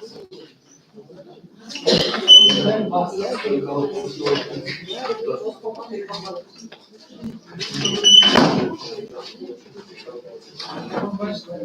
Yeah, but they come back to the best way.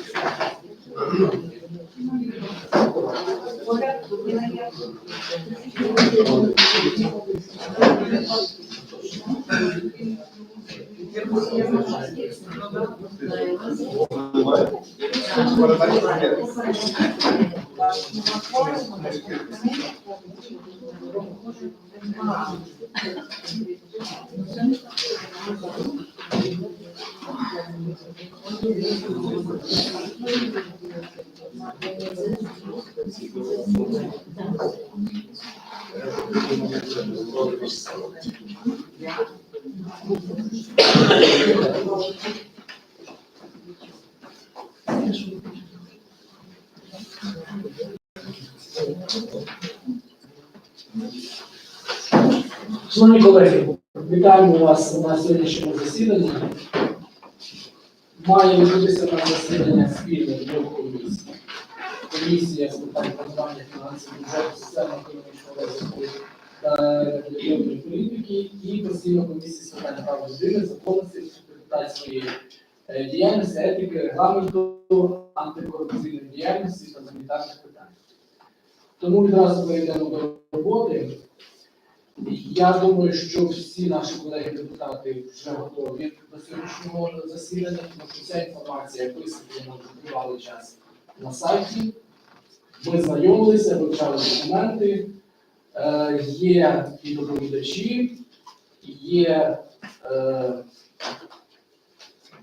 You're not the same. Шановні колеги, вітаємо вас на сьогоднішньому засіданні. Має відбутися на засідання спільних двох комісій. Комісія з питань планування фінансів бюджету, соціально-економічного розвитку та регуляторної політики і постійна комісія з питань прав людини, законності, депутатської діяльності, етики, регламенту, антикорупційної діяльності та санітарних питань. Тому відразу перейдемо до роботи. Я думаю, що всі наші колеги-депутати вже готові до сьогоднішнього засідання, тому що вся інформація висвітлена тривалий час на сайті. Ми знайомилися, вивчали документи, є і доповідачі, є е,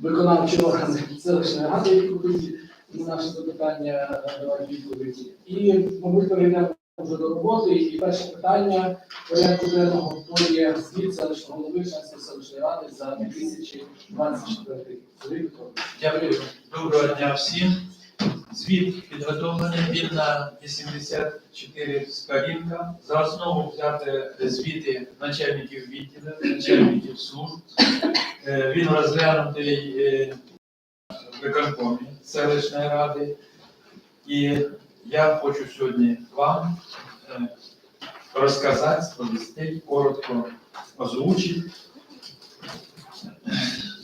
виконавчі органи селищної ради, які будуть на наше запитання давати відповіді. І, мабуть, перейдемо вже до роботи. І перше питання порядку денного то є звіт селищного голови Шанської селищної ради за 2024 рік. Дякую. Доброго дня всім. Звіт підготовлений він на 84 сторінка. За основу взяти звіти начальників відділів, начальників служб. Е, Він розглянутий е, виконкомі селищної ради. І я хочу сьогодні вам е, розказати, сповістити, коротко озвучити.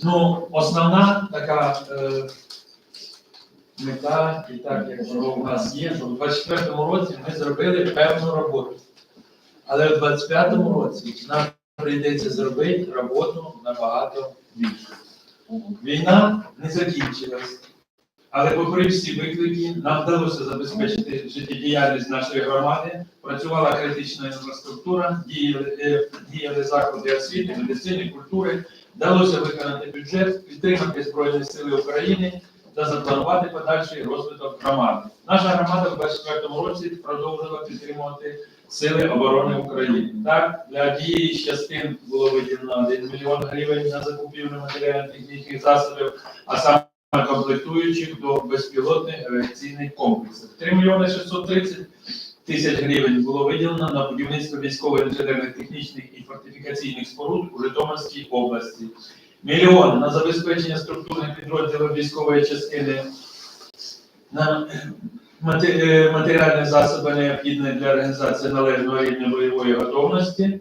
Ну, основна така е, мета, і так як воно у нас є, що в 24-му році ми зробили певну роботу. Але в 25-му році нам прийдеться зробити роботу набагато більше. Війна не закінчилась. Але попри всі виклики, нам вдалося забезпечити життєдіяльність нашої громади, працювала критична інфраструктура, діяли, е, діяли заклади освіти, медицини, культури, вдалося виконати бюджет, підтримати Збройні Сили України та запланувати подальший розвиток громади. Наша громада в 2024 році продовжила підтримувати Сили оборони України. Так, для дії частин було виділено 1 мільйон гривень на закупівлю матеріально-технічних засобів, а саме комплектуючих до безпілотних авіаційних комплексів. 3 мільйони 630 тисяч гривень було виділено на будівництво військових інженерних технічних і фортифікаційних споруд у Житомирській області. Мільйон на забезпечення структурних підрозділів військової частини на е, матеріальні засоби необхідні для організації належного рівня бойової готовності.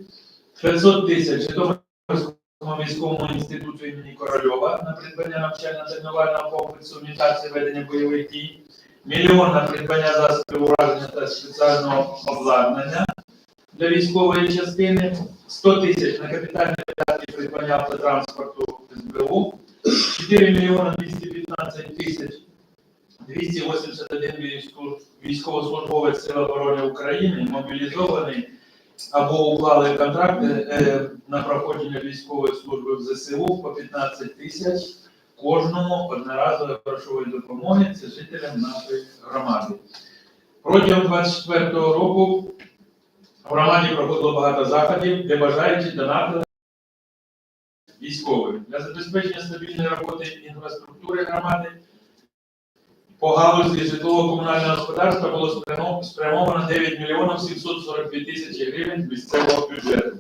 500 тисяч Житомирському військовому інституту імені Корольова на придбання навчально-тренувального комплексу імітації ведення бойових дій. Мільйон на придбання засобів ураження та спеціального обладнання для військової частини. 100 тисяч на капітальні видатки придбання автотранспорту СБУ. 4 мільйони 215 тисяч 281 військо- військовослужбовець Сил оборони України мобілізований або уклали контракти е, на проходження військової служби в ЗСУ по 15 тисяч кожному одноразової грошової допомоги це жителям нашої громади. Протягом 24 року в громаді проходило багато заходів, де бажаючі донатили військових для забезпечення стабільної роботи інфраструктури громади по галузі житлово-комунального господарства було спрямовано 9 мільйонів 742 тисячі гривень місцевого бюджету.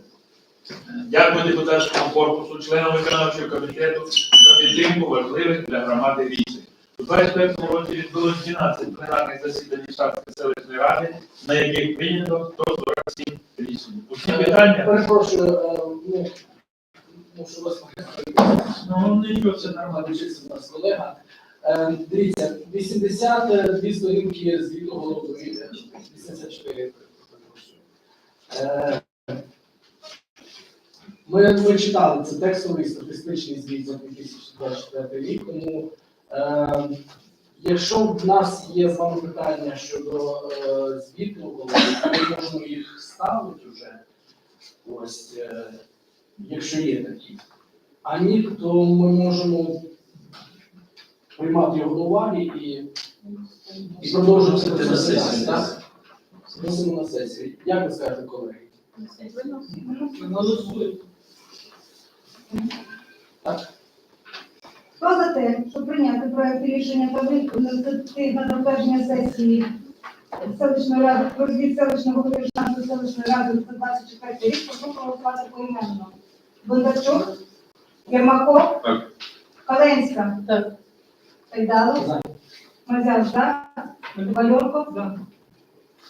Дякую депутатському корпусу, членам виконавчого комітету за підтримку важливих для громади рішень. У 2021 році відбулось 12 пленарних засідань Шарської селищної ради, на яких прийнято 147 рішень. Усі питання, Перепрошую, е, ну, мушу вас попросити. ну нічого, це Нормально нормально. вчиться у нас колега. Е, Дивіться, 82 сторінки звіту голови, 84. перепрошую. Е, Ми, ми читали це текстовий статистичний звіт за 2024 рік, тому е, якщо в нас є з вами питання щодо е, звіту голови, то ми можемо їх ставити вже. Ось, е, якщо є такі. А ні, то ми можемо приймати його до уваги і, і продовжувати Це це на сесії. так? Вносимо на сесію. Як ви скажете, колеги? Хто за те, щоб прийняти проект рішення та винести на затвердження сесії селищної ради про звіт селищного голови селищної ради за 24 рік, прошу проголосувати поіменно. Бондарчук, Єрмаков, Так. Каленська, Так. Айдалов, За. Мазяр, за, Вальорко,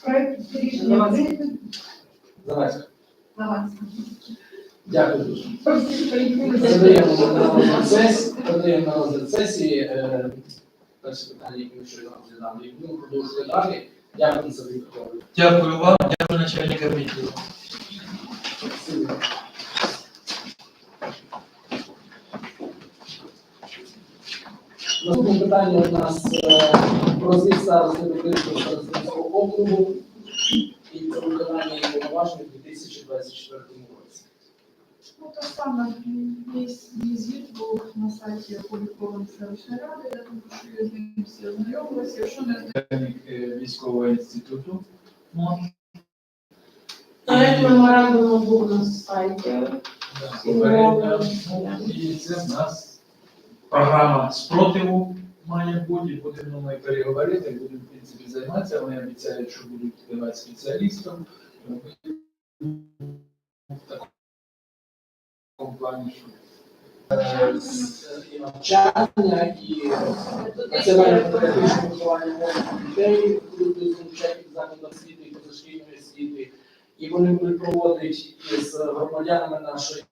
проект рішення прийнято. Давайте. Завадська. Дякую дуже. Задаємо на розгляд сесії. Задаємо на розгляд сесії. Е, перше питання, яке ми щойно розглядали. І будемо продовжувати далі. Дякую за відповідь. Дякую вам, дякую начальника відділу. Наступне питання у нас про звіт старости Докринського старостинського округу і про виконання її повноважень у 2024 році. Ну, то саме, весь звіт був сайті опублікований селищної ради, я думаю, що я з ним всі ознайомилися. Якщо не е, військового інституту. Проект меморандуму був на сайті. Ну, І це в нас програма спротиву має бути, будемо ми переговорити, будемо в принципі займатися. Вони обіцяють, що будуть давати спеціалістів. В такому плані, що навчання, і національне патріотичне виховання молодих дітей будуть залучати заклади освіти і позашкільної освіти. І вони будуть проводити із громадянами нашої